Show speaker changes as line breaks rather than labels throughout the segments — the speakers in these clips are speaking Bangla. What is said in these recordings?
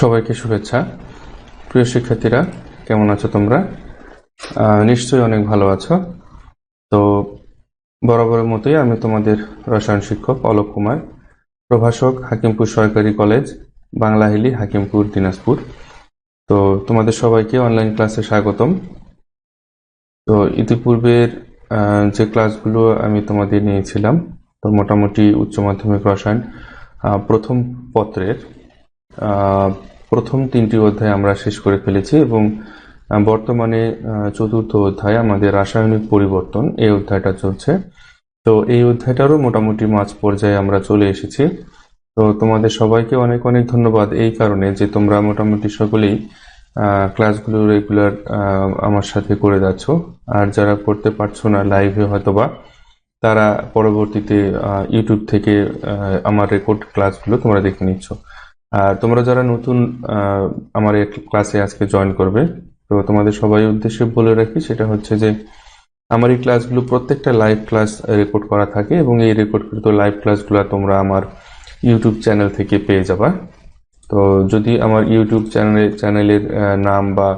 সবাইকে শুভেচ্ছা। প্রিয় শিক্ষার্থীরা, কেমন আছো তোমরা? নিশ্চয়ই অনেক ভালো আছো। তো বরাবরের মতোই আমি তোমাদের রসায়ন শিক্ষক অলোক কুমার, প্রভাষক হাকিমপুর সরকারি কলেজ বাংলাহিলি হাকিমপুর, দিনাজপুর। তো তোমাদের সবাইকে অনলাইন ক্লাসে স্বাগতম। তো ইতিপূর্বের যে ক্লাসগুলো আমি তোমাদের নিয়েছিলাম, তো মোটামুটি উচ্চ মাধ্যমিক রসায়ন প্রথম পত্রের প্রথম তিনটি অধ্যায় আমরা শেষ করে ফেলেছি এবং বর্তমানে চতুর্থ অধ্যায় আমাদের রাসায়নিক পরিবর্তন, এই অধ্যায়টা চলছে। তো এই অধ্যায়টারও মোটামুটি মাঝ পর্যায়ে আমরা চলে এসেছি। তো তোমাদের সবাইকে অনেক অনেক ধন্যবাদ এই কারণে যে তোমরা মোটামুটি সকলেই ক্লাসগুলো রেগুলার আমার সাথে করে যাচ্ছ। আর যারা করতে পারছ না লাইভে হয়তোবা, তারা পরবর্তীতে ইউটিউব থেকে আমার রেকর্ড ক্লাসগুলো তোমরা দেখে নিচ্ছ। আর তোমরা যারা নতুন আমার এই ক্লাসে আজকে জয়েন করবে, তো তোমাদের সবাই উদ্দেশ্যে বলে রাখি, সেটা হচ্ছে যে আমার এই ক্লাসগুলো প্রত্যেকটা লাইভ ক্লাস রেকর্ড করা থাকে এবং এই রেকর্ডকৃত লাইভ ক্লাসগুলো তোমরা আমার ইউটিউব চ্যানেল থেকে পেয়ে যাবা। তো যদি আমার ইউটিউব চ্যানেলে চ্যানেলের নাম বা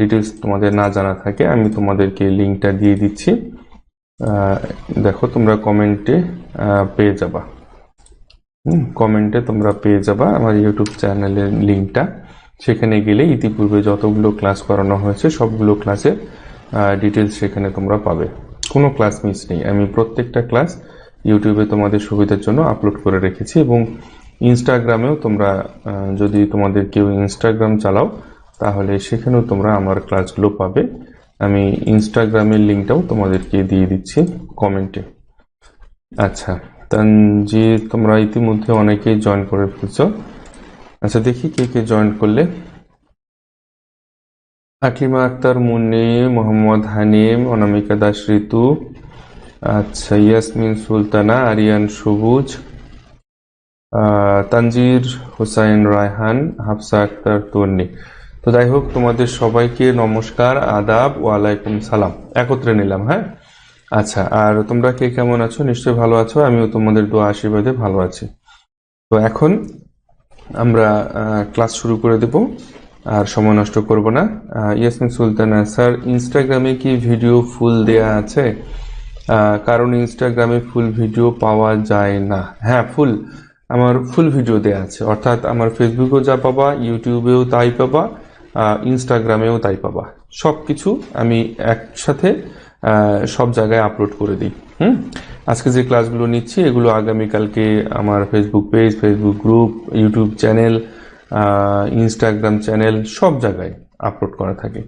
ডিটেলস তোমাদের না জানা থাকে, আমি তোমাদেরকে লিঙ্কটা দিয়ে দিচ্ছি। দেখো তোমরা কমেন্টে পেয়ে যাবা। হুম, কমেন্টে তোমরা পেয়ে যাবা আমার ইউটিউব চ্যানেলের লিঙ্কটা সেখানে গেলে ইতিপূর্বে যতগুলো ক্লাস করানো হয়েছে সবগুলো ক্লাসের ডিটেলস সেখানে তোমরা পাবে। কোনো ক্লাস মিস নেই। আমি প্রত্যেকটা ক্লাস ইউটিউবে তোমাদের সুবিধার জন্য আপলোড করে রেখেছি এবং ইনস্টাগ্রামেও তোমরা যদি তোমাদের কেউ ইনস্টাগ্রাম চালাও তাহলে সেখানেও তোমরা আমার ক্লাসগুলো পাবে। আমি ইনস্টাগ্রামের লিঙ্কটাও তোমাদেরকে দিয়ে দিচ্ছি কমেন্টে আচ্ছা। তানজি তোমরা ইতিমধ্যে অনেকেই জয়েন করে ফেলছো। আচ্ছা দেখি কে কে জয়েন করলে। হাকিমা আক্তার, মুন্নি, মোহাম্মদ হানিম, অনামিকা দাস, ঋতু। আচ্ছা ইয়াসমিন, সুলতানা, আরিয়ান, সবুজ। তানজির, হোসাইন, রায়হান, হাফসা আক্তার, তন্নি। তো যাই হোক, তোমাদের সবাইকে নমস্কার, আদাব, ওয়ালাইকুম সালাম। একত্রে নিলাম হ্যাঁ? আচ্ছা আর তোমরা কে কেমন আছো? নিশ্চয়ই ভালো আছো। আমিও তোমাদের দোয়া আশীর্বাদে ভালো আছি। তো এখন আমরা ক্লাস শুরু করে দেব, আর সময় নষ্ট করব না। ইয়াসমিন সুলতানা, স্যার, ইনস্টাগ্রামে কি ভিডিও ফুল দেয়া আছে? কারণ ইনস্টাগ্রামে ফুল ভিডিও পাওয়া যায় না। হ্যাঁ ফুল, আমার ফুল ভিডিও দেয়া আছে। অর্থাৎ আমার ফেসবুকেও যা পাবা, ইউটিউবেও তাই পাবা ইনস্টাগ্রামেও তাই পাবা। সব কিছু আমি একসাথে সব জায়গায় আপলোড করে দিই, হুম? আজকে যে ক্লাসগুলো নিচ্ছি, এগুলো আগামীকালকে আমার Facebook page Facebook group YouTube channel Instagram channel সব জায়গায় আপলোড করা থাকে।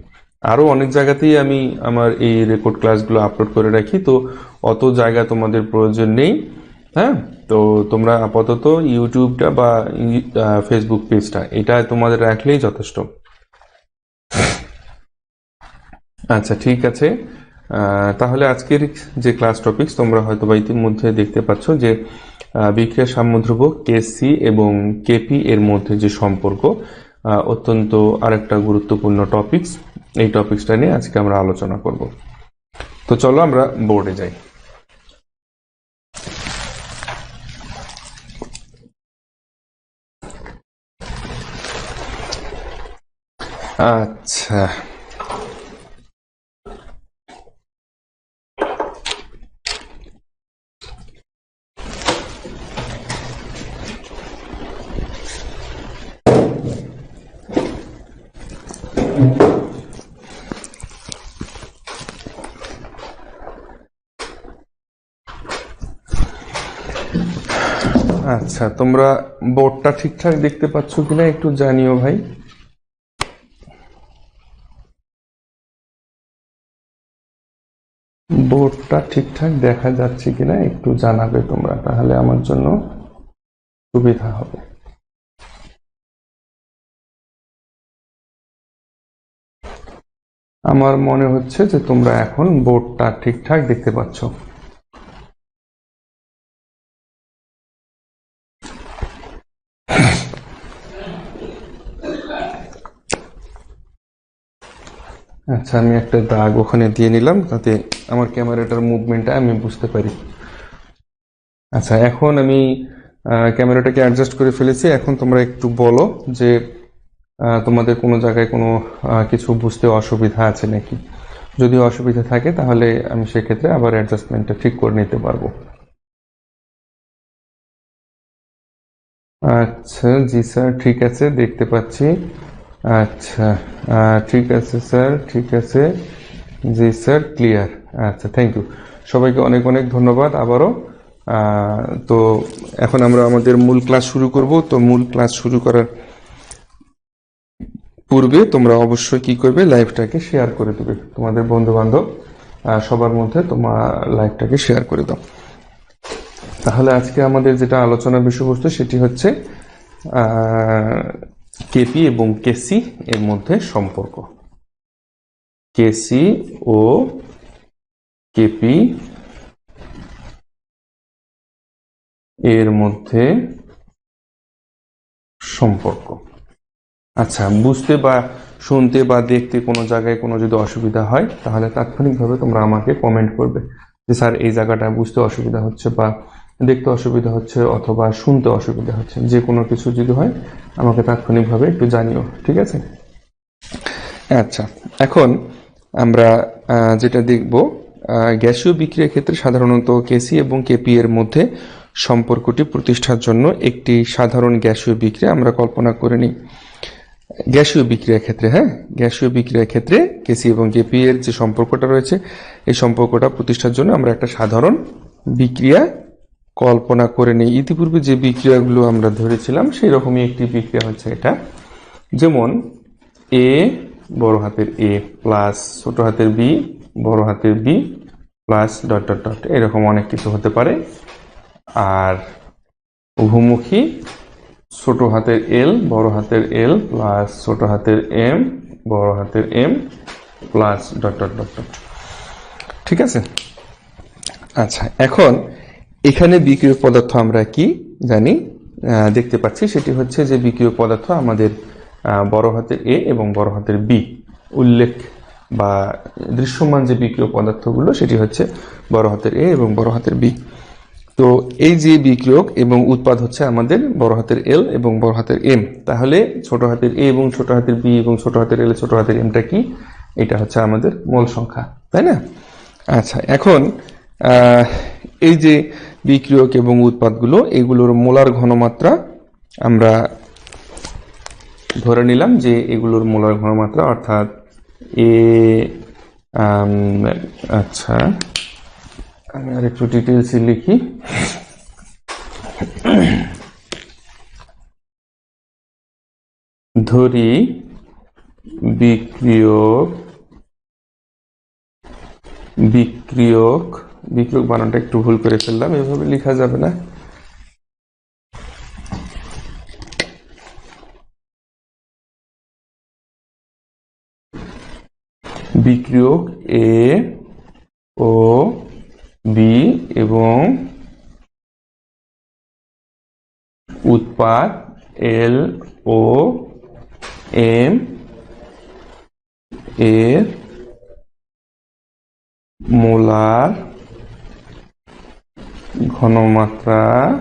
আরও অনেক জায়গাতেই আমি আমার এই রেকর্ড ক্লাসগুলো আপলোড করে রাখি, তো অত জায়গা তোমাদের প্রয়োজন নেই হ্যাঁ? তো তোমরা আপাতত ইউটিউবটা বা ফেসবুক পেজটা এটা তোমাদের রাখলেই যথেষ্ট। আচ্ছা ঠিক আছে। তাহলে আজকের যে ক্লাস টপিকস তোমরা হয়তো বা ইতিমধ্যে দেখতে পাচ্ছ যে বিক্রিয়া সাম্যধ্রুবক কেসি এবং কেপি এর মধ্যে যে সম্পর্ক অত্যন্ত আরেকটা গুরুত্বপূর্ণ টপিকস এই টপিকসটা নিয়ে আজকে আমরা আলোচনা করব। তো চলো আমরা বোর্ডে যাই। আচ্ছা আচ্ছা তোমরা বোর্ডটা ঠিকঠাক দেখতে পাচ্ছ কিনা একটু জানিও ভাই। বোর্ডটা ঠিকঠাক দেখা যাচ্ছে কিনা একটু জানাবে তোমরা, তাহলে আমার জন্য সুবিধা হবে। আমার মনে হচ্ছে যে তোমরা এখন বোর্ডটা ঠিকঠাক দেখতে পাচ্ছ। আচ্ছা আমি একটা দাগ ওখানে দিয়ে নিলাম তাতে আমার ক্যামেরাটার মুভমেন্টটা আমি বুঝতে পারি। আচ্ছা এখন আমি ক্যামেরাটাকে অ্যাডজাস্ট করে ফেলেছি। এখন তোমরা একটু বলো যে তোমাদের কোনো জায়গায় কোনো কিছু বুঝতে অসুবিধা আছে নাকি? যদি অসুবিধা থাকে তাহলে আমি সেক্ষেত্রে আবার অ্যাডজাস্টমেন্টটা ঠিক করে নিতে পারব। আচ্ছা জি স্যার, ঠিক আছে, দেখতে পাচ্ছি। আচ্ছা ঠিক আছে স্যার, ঠিক আছে। জি স্যার, ক্লিয়ার। আচ্ছা থ্যাংক ইউ সবাইকে অনেক অনেক ধন্যবাদ আবারও। তো এখন আমরা আমাদের মূল ক্লাস শুরু করব। তো মূল ক্লাস শুরু করার পূর্বে তোমরা অবশ্যই কি করবে? লাইভটাকে শেয়ার করে দেবে। তোমাদের বন্ধু বান্ধব সবার মধ্যে তোমার লাইভটাকে শেয়ার করে দাও। তাহলে আজকে আমাদের যেটা আলোচনার বিষয়বস্তু সেটি হচ্ছে কেপি এবং কেসি এর মধ্যে সম্পর্ক। কেসি ও কেপি এর মধ্যে সম্পর্ক। আচ্ছা বুঝতে বা শুনতে বা দেখতে কোনো জায়গায় কোনো যদি অসুবিধা হয়, তাহলে তাৎক্ষণিকভাবে তোমরা আমাকে কমেন্ট করবে যে, স্যার, এই জায়গাটা বুঝতে অসুবিধা হচ্ছে বা দেখতে অসুবিধা হচ্ছে অথবা শুনতে অসুবিধা হচ্ছে, যে কোনো কিছু যদি হয়, আমাকে তাৎক্ষণিকভাবে একটু জানিও, ঠিক আছে? আচ্ছা এখন আমরা যেটা দেখব গ্যাসীয় বিক্রিয়ার ক্ষেত্রে সাধারণত কেসি এবং কেপি এর মধ্যে সম্পর্কটি প্রতিষ্ঠার জন্য একটি সাধারণ গ্যাসীয় বিক্রিয়া আমরা কল্পনা করে নিই। গ্যাসীয় বিক্রিয়ার ক্ষেত্রে হ্যাঁ? গ্যাসীয় বিক্রিয়ার ক্ষেত্রে কেসি এবং কেপি এর যে সম্পর্কটা রয়েছে, এই সম্পর্কটা প্রতিষ্ঠার জন্য আমরা একটা সাধারণ বিক্রিয়া কল্পনা করে নিই। ইতিপূর্বে যে বিক্রিয়াগুলো আমরা ধরেছিলাম সেই রকমই একটি বিক্রিয়া হচ্ছে এটা। যেমন এ বড় হাতের এ প্লাস ছোট হাতের বি বড় হাতের B plus dot dot dot এরকম অনেক কিছু হতে পারে। আর উভমুখী ছোট হাতের এল বড় হাতের এল প্লাস ছোট হাতের এম বড় হাতের M plus dot dot dot dot ঠিক আছে? আচ্ছা এখন এখানে বিক্রিয় পদার্থ আমরা কি জানি? দেখতে পাচ্ছি, সেটি হচ্ছে যে বিক্রিয় পদার্থ আমাদের বড় হাতের এ এবং বড় হাতের বি উল্লেখ বা দৃশ্যমান যে বিক্রিয় পদার্থগুলো, সেটি হচ্ছে বড় হাতের এ এবং বড় হাতের বি তো এই যে বিক্রিয়ক এবং উৎপাদ হচ্ছে আমাদের বড় হাতের এল এবং বড় হাতের এম তাহলে ছোট হাতের এ এবং ছোট হাতের বি এবং ছোট হাতের এল ছোট হাতের এমটা কি? এটা হচ্ছে আমাদের মূল সংখ্যা, তাই না? আচ্ছা এখন এই যে বিক্রিয়ক এবং উৎপাদগুলো, এগুলোর মোলার ঘনমাত্রা আমরা ধরে নিলাম যে এগুলোর মোলার ঘনমাত্রা, অর্থাৎ এ আচ্ছা আমি আর একটু ডিটেলসে লিখি। ধরি বিক্রিয়ক বিক্রিয়ক বিক্রিয়ক বানানটা একটু ভুল করে ফেললাম, এভাবে লেখা যাবে না। বিক্রিয়ক এ ও বি এবং উৎপাদ এল ও এম এর মোলার ঘনমাত্রা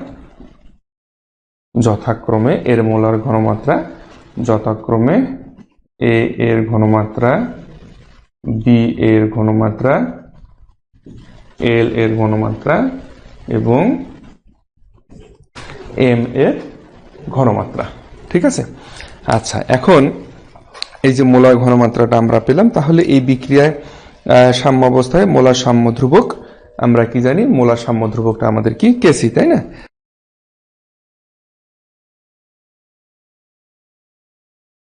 যথাক্রমে এর মোলার ঘনমাত্রা যথাক্রমে এ এর ঘনমাত্রা বি এর ঘনমাত্রা এল এর ঘনমাত্রা এবং এম এর ঘনমাত্রা। ঠিক আছে? আচ্ছা এখন এই যে মোলার ঘনমাত্রাটা আমরা পেলাম তাহলে এই বিক্রিয়ায় আহ, সাম্য অবস্থায় মোলার সাম্য ধ্রুবক আমরা কি জানি? মোলা সাম্য ধ্রুবকটা আমাদের কি? কেসি তাই না?